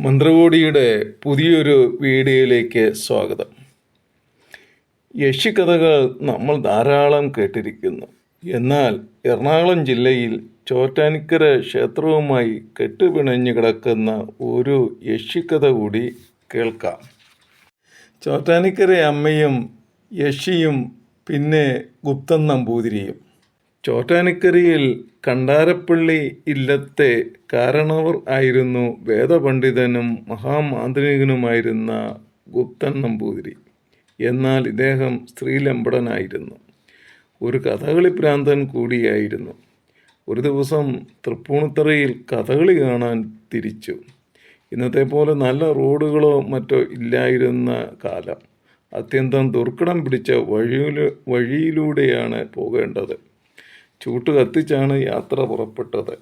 മന്ത്രകോടിയുടെ പുതിയൊരു വീഡിയോയിലേക്ക് സ്വാഗതം. യക്ഷിക്കഥകൾ നമ്മൾ ധാരാളം കേട്ടിരിക്കുന്നു. എന്നാൽ എറണാകുളം ജില്ലയിൽ ചോറ്റാനിക്കര ക്ഷേത്രവുമായി കെട്ടുപിണഞ്ഞു കിടക്കുന്ന ഒരു യക്ഷിക്കഥ കൂടി കേൾക്കാം. ചോറ്റാനിക്കര അമ്മയും യക്ഷിയും പിന്നെ ഗുപ്തൻ നമ്പൂതിരിയും. ചോറ്റാനിക്കരയിൽ കണ്ടാരപ്പള്ളി ഇല്ലത്തെ കാരണവർ ആയിരുന്നു വേദപണ്ഡിതനും മഹാമാന്ത്രികനുമായിരുന്ന ഗുപ്തൻ നമ്പൂതിരി. എന്നാൽ ഇദ്ദേഹം സ്ത്രീലമ്പടനായിരുന്നു. ഒരു കഥകളി പ്രാന്തൻ കൂടിയായിരുന്നു. ഒരു ദിവസം തൃപ്പൂണിത്തറയിൽ കഥകളി കാണാൻ തിരിച്ചു. ഇന്നത്തെ പോലെ നല്ല റോഡുകളോ മറ്റോ ഇല്ലായിരുന്ന കാലം. അത്യന്തം ദുർഘടം പിടിച്ച വഴിയിലൂ വഴിയിലൂടെയാണ് പോകേണ്ടത്. ചൂട്ട് കത്തിച്ചാണ് യാത്ര പുറപ്പെട്ടത്.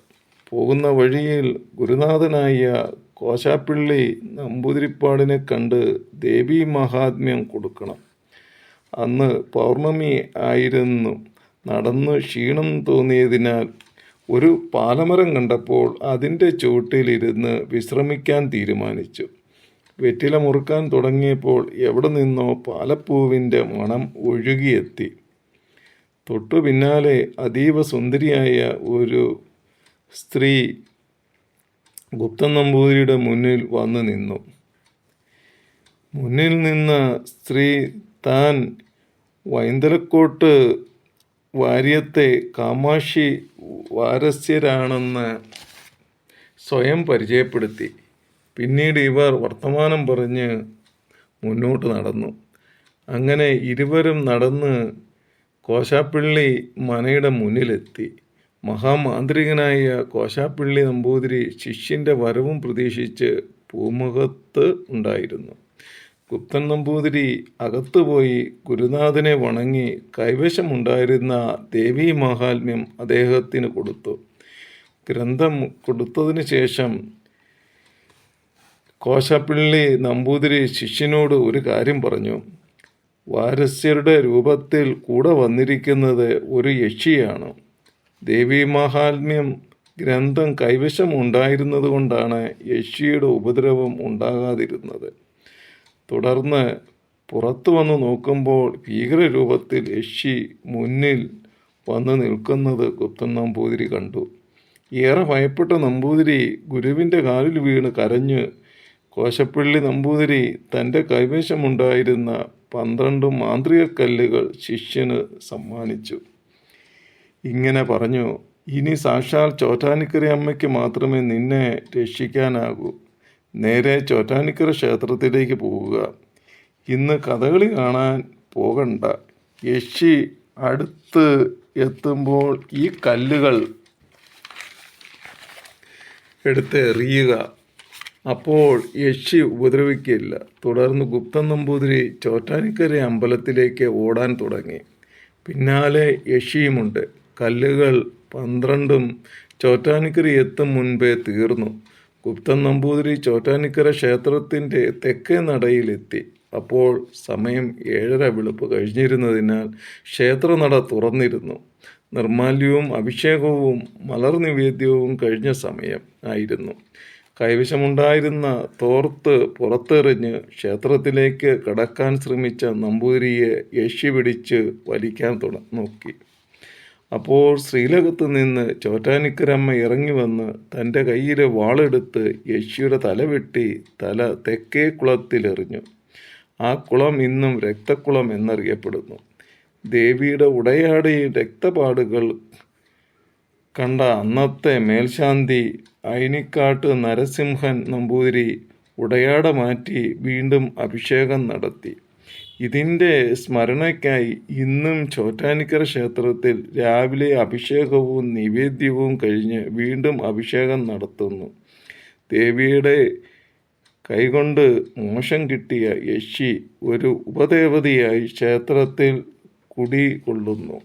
പോകുന്ന വഴിയിൽ ഗുരുനാഥനായ കോശാപ്പിള്ളി നമ്പൂതിരിപ്പാടിനെ കണ്ട് ദേവീ മഹാത്മ്യം കൊടുക്കണം. അന്ന് പൗർണമി ആയിരുന്നു. നടന്ന് ക്ഷീണം തോന്നിയതിനാൽ ഒരു പാലമരം കണ്ടപ്പോൾ അതിന്റെ ചുവട്ടിലിരുന്ന് വിശ്രമിക്കാൻ തീരുമാനിച്ചു. വെറ്റില മുറുക്കാൻ തുടങ്ങിയപ്പോൾ എവിടെ നിന്നോ പാലപ്പൂവിന്റെ മണം ഒഴുകിയെത്തി. തൊട്ടു പിന്നാലെ അതീവ സുന്ദരിയായ ഒരു സ്ത്രീ ഗുപ്തൻ നമ്പൂതിരിയുടെ മുന്നിൽ വന്നു നിന്നു. മുന്നിൽ നിന്ന സ്ത്രീ താൻ വൈന്തലക്കോട്ട് വാര്യത്തെ കാമാക്ഷി വാരസ്യരാണെന്ന് സ്വയം പരിചയപ്പെടുത്തി. പിന്നീട് ഇവർ വർത്തമാനം പറഞ്ഞ് മുന്നോട്ട് നടന്നു. അങ്ങനെ ഇരുവരും നടന്ന് കോശാപ്പിള്ളി മനയുടെ മുന്നിലെത്തി. മഹാമാന്ത്രികനായ കോശാപ്പിള്ളി നമ്പൂതിരി ശിഷ്യന്റെ വരവും പ്രതീക്ഷിച്ച് പൂമുഖത്ത് ഉണ്ടായിരുന്നു. ഗുപ്തൻ നമ്പൂതിരി അകത്തുപോയി ഗുരുനാഥനെ വണങ്ങി കൈവശമുണ്ടായിരുന്ന ദേവീ മഹാത്മ്യം അദ്ദേഹത്തിന് കൊടുത്തു. ഗ്രന്ഥം കൊടുത്തതിന് ശേഷം കോശപ്പിള്ളി നമ്പൂതിരി ശിഷ്യനോട് ഒരു കാര്യം പറഞ്ഞു. വാരസ്യരുടെ രൂപത്തിൽ കൂടെ വന്നിരിക്കുന്നത് ഒരു യക്ഷിയാണ്. ദേവീ മഹാത്മ്യം ഗ്രന്ഥം കൈവശം ഉണ്ടായിരുന്നതുകൊണ്ടാണ് യക്ഷിയുടെ ഉപദ്രവം ഉണ്ടാകാതിരുന്നത്. തുടർന്ന് പുറത്തു വന്ന് നോക്കുമ്പോൾ ഭീകരരൂപത്തിൽ യക്ഷി മുന്നിൽ വന്ന് നിൽക്കുന്നത് ഗുപ്തൻ നമ്പൂതിരി കണ്ടു. ഏറെ ഭയപ്പെട്ട നമ്പൂതിരി ഗുരുവിന്റെ കാലിൽ വീണ് കരഞ്ഞ് കോശപ്പള്ളി നമ്പൂതിരി തന്റെ കൈവശമുണ്ടായിരുന്ന പന്ത്രണ്ട് മാന്ത്രിക കല്ലുകൾ ശിഷ്യന് സമ്മാനിച്ചു. ഇങ്ങനെ പറഞ്ഞു ഇനി സാക്ഷാൽ ചോറ്റാനിക്കര അമ്മയ്ക്ക് മാത്രമേ നിന്നെ രക്ഷിക്കാനാകൂ. നേരെ ചോറ്റാനിക്കര ക്ഷേത്രത്തിലേക്ക് പോവുക. ഇന്ന് കഥകളി കാണാൻ പോകണ്ട. യക്ഷി അടുത്ത് എത്തുമ്പോൾ ഈ കല്ലുകൾ എടുത്ത് എറിയുക അപ്പോൾ യക്ഷി ഉപദ്രവിക്കില്ല തുടർന്ന് ഗുപ്തൻ നമ്പൂതിരി ചോറ്റാനിക്കര അമ്പലത്തിലേക്ക് ഓടാൻ തുടങ്ങി. പിന്നാലെ യക്ഷിയുമുണ്ട്. കല്ലുകൾ പന്ത്രണ്ടും ചോറ്റാനിക്കര എത്തും മുൻപേ തീർന്നു. ഗുപ്തൻ നമ്പൂതിരി ചോറ്റാനിക്കര ക്ഷേത്രത്തിന്റെ തെക്കേ നടയിലെത്തി. അപ്പോൾ സമയം ഏഴര വെളുപ്പ് കഴിഞ്ഞിരുന്നതിനാൽ ക്ഷേത്രനട തുറന്നിരുന്നു. നിർമാല്യവും അഭിഷേകവും മലർ നിവേദ്യവും കഴിഞ്ഞ സമയം ആയിരുന്നു. കൈവശമുണ്ടായിരുന്ന തോർത്ത് പുറത്തെറിഞ്ഞ് ക്ഷേത്രത്തിലേക്ക് കടക്കാൻ ശ്രമിച്ച നമ്പൂതിരിയെ യക്ഷി പിടിച്ച് വലിക്കാൻ തുട നോക്കി. അപ്പോൾ ശ്രീലകത്ത് നിന്ന് ചോറ്റാനിക്കരമ്മ ഇറങ്ങി വന്ന് തന്റെ കയ്യിലെ വാളെടുത്ത് യക്ഷിയുടെ തല വെട്ടി തല തെക്കേ കുളത്തിലെറിഞ്ഞു. ആ കുളം ഇന്നും രക്തക്കുളം എന്നറിയപ്പെടുന്നു. ദേവിയുടെ ഉടയാടയിൽ രക്തപാടുകൾ കണ്ട അന്നത്തെ മേൽശാന്തി അയിനിക്കാട്ട് നരസിംഹൻ നമ്പൂതിരി ഉടയാട മാറ്റി വീണ്ടും അഭിഷേകം നടത്തി. ഇതിന്റെ സ്മരണയ്ക്കായി ഇന്നും ചോറ്റാനിക്കര ക്ഷേത്രത്തിൽ രാവിലെ അഭിഷേകവും നിവേദ്യവും കഴിഞ്ഞ് വീണ്ടും അഭിഷേകം നടത്തുന്നു. ദേവിയുടെ കൈകൊണ്ട് മോശം കിട്ടിയ യക്ഷി ഒരു ഉപദേവതയായി ക്ഷേത്രത്തിൽ കുടികൊള്ളുന്നു.